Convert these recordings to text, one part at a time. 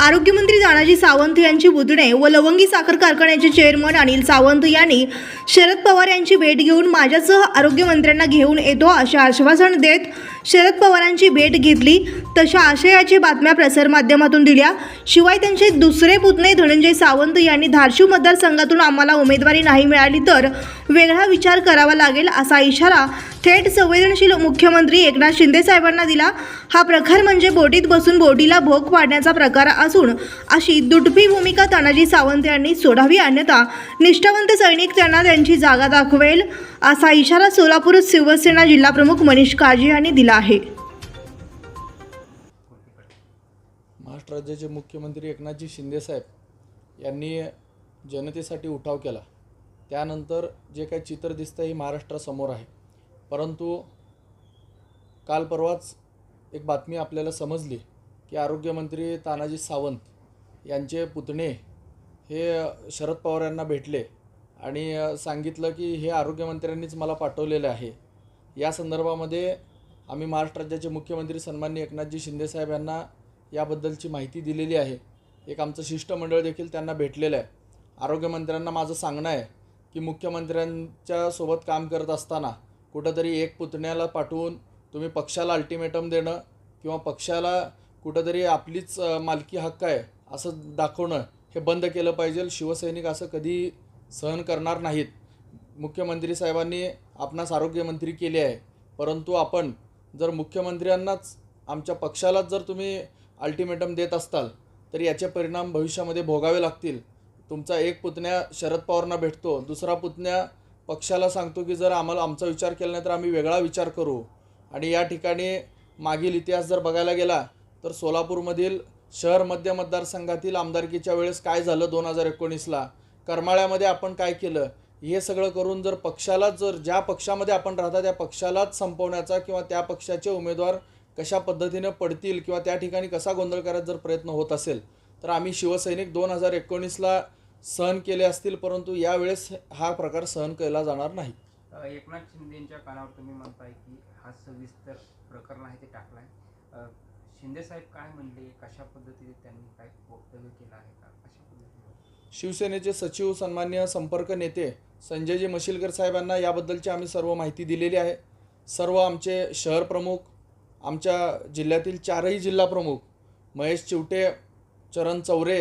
आरोग्यमंत्री तानाजी सावंत यांची बुधणे व लवंगी साखर कारखान्याचे चेअरमन अनिल सावंत यांनी शरद पवार यांची भेट घेऊन माझ्यासह आरोग्यमंत्र्यांना घेऊन येतो असे आश्वासन देत शरद पवारांची भेट घेतली. तशा आशयाची बातम्या प्रसारमाध्यमातून दिल्या. शिवाय त्यांचे दुसरे पुतणे धनंजय सावंत यांनी धारशिव मतदारसंघातून आम्हाला उमेदवारी नाही मिळाली तर वेगळा विचार करावा लागेल असा इशारा थेट संवेदनशील मुख्यमंत्री एकनाथ शिंदे साहेबांना दिला. हा प्रकार म्हणजे बोटीत बसून बोटीला भोग पाडण्याचा प्रकार असून अशी दुटपी भूमिका तानाजी सावंत यांनी सोडावी अन्यथा निष्ठावंत सैनिक त्यांना त्यांची जागा दाखवेल असा इशारा सोलापूर शिवसेना जिल्हाप्रमुख मनीष काळजी यांनी दिला. आहे. महाराष्ट्र राज्याचे मुख्यमंत्री एकनाथजी शिंदेसाहेब यांनी जनतेसाठी उठाव केला. त्यानंतर जे काही चित्र दिसतं हे महाराष्ट्रासमोर आहे. परंतु काल परवाच एक बातमी आपल्याला समजली की आरोग्यमंत्री तानाजी सावंत यांचे पुतणे हे शरद पवार यांना भेटले आणि सांगितलं की हे आरोग्यमंत्र्यांनीच मला पाठवलेलं आहे. या संदर्भामध्ये आम्ही महाराष्ट्र राज्याचे मुख्यमंत्री सन्माननीय एकनाथजी शिंदेसाहेब यांना याबद्दलची माहिती दिलेली आहे. एक आमचं शिष्टमंडळ देखील त्यांना भेटलेलं आहे. आरोग्यमंत्र्यांना माझं सांगणं आहे की मुख्यमंत्र्यांच्या सोबत काम करत असताना कुठंतरी एक पुतण्याला पाठवून तुम्ही पक्षाला अल्टिमेटम देणं किंवा पक्षाला कुठंतरी आपलीच मालकी हक्क आहे असं दाखवणं हे बंद केलं पाहिजे. शिवसैनिक असं कधी सहन करणार नाहीत. मुख्यमंत्री साहेबांनी आपणास आरोग्यमंत्री केले आहे. परंतु आपण जर मुख्यमंत्र्यांनाच आमच्या पक्षालाच जर तुम्ही अल्टिमेटम देत असताल तर याचे परिणाम भविष्यामध्ये भोगावे लागतील. तुमचा एक पुतण्या शरद पवारांना भेटतो दुसरा पुतण्या पक्षाला सांगतो की जर आम्हाला आमचा विचार केला नाही तर आम्ही वेगळा विचार करू. आणि या ठिकाणी मागील इतिहास जर बघायला गेला तर सोलापूरमधील शहर मध्य मतदारसंघातील आमदारकीच्या वेळेस काय झालं दोन हजार एकोणीसला? करमाळ्यामध्ये आपण काय केलं? हे सगळं करून जर पक्षाला जर ज्या पक्षामध्ये आपण राहता त्या पक्षालाच संपवण्याचा किंवा त्या पक्षाचे उमेदवार कशा पद्धतीनं पडतील किंवा त्या ठिकाणी कसा गोंधळ करायचा जर प्रयत्न होत असेल तर आम्ही शिवसैनिक दोन हजार एकोणीसला सहन केले असतील परंतु यावेळेस हा प्रकार सहन केला जाणार नाही. एकनाथ शिंदेच्या कानावर तुम्ही म्हणताय की हा सविस्तर प्रकरण आहे ते टाकलं आहे शिंदे साहेब काय म्हणले? कशा पद्धतीने त्यांनी काय वक्तव्य केलं आहे का? कशा पद्धतीने? शिवसेनेचे सचिव सन्मान्य संपर्क नेते संजयजी मशिलकर साहेबांना याबद्दलची आम्ही सर्व माहिती दिलेली आहे. सर्व आमचे शहर प्रमुख आमच्या जिल्ह्यातील चारही जिल्हा प्रमुख महेश चिवटे चरण चौरे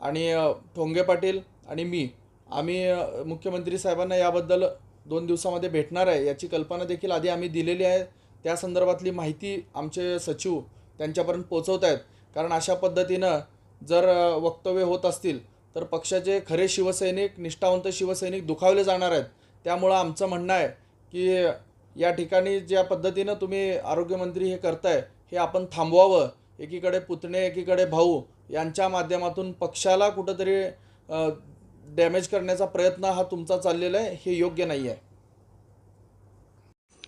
आणि ठोंगे पाटील आणि मी आम्ही मुख्यमंत्री साहेबांना याबद्दल दोन दिवसामध्ये भेटणार आहे याची कल्पना देखील आधी आम्ही दिलेली आहे. त्या संदर्भातली माहिती आमचे सचिव त्यांच्यापर्यंत पोचवत आहेत कारण अशा पद्धतीनं जर वक्तव्य होत असतील तर पक्षाचे खरे शिवसैनिक निष्ठावंत शिवसैनिक दुखावले जाणार आहेत. त्यामुळं आमचं म्हणणं आहे की या ठिकाणी ज्या पद्धतीनं तुम्ही आरोग्यमंत्री हे करताय हे आपण थांबवावं. एकीकडे पुतणे एकीकडे भाऊ यांच्या माध्यमातून पक्षाला कुठंतरी डॅमेज करण्याचा प्रयत्न हा तुमचा चाललेला आहे हे योग्य नाही आहे.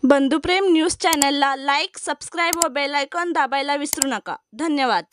बंधुप्रेम न्यूज चॅनलला लाईक सबस्क्राईब व बेल आयकॉन दाबायला विसरू नका. धन्यवाद.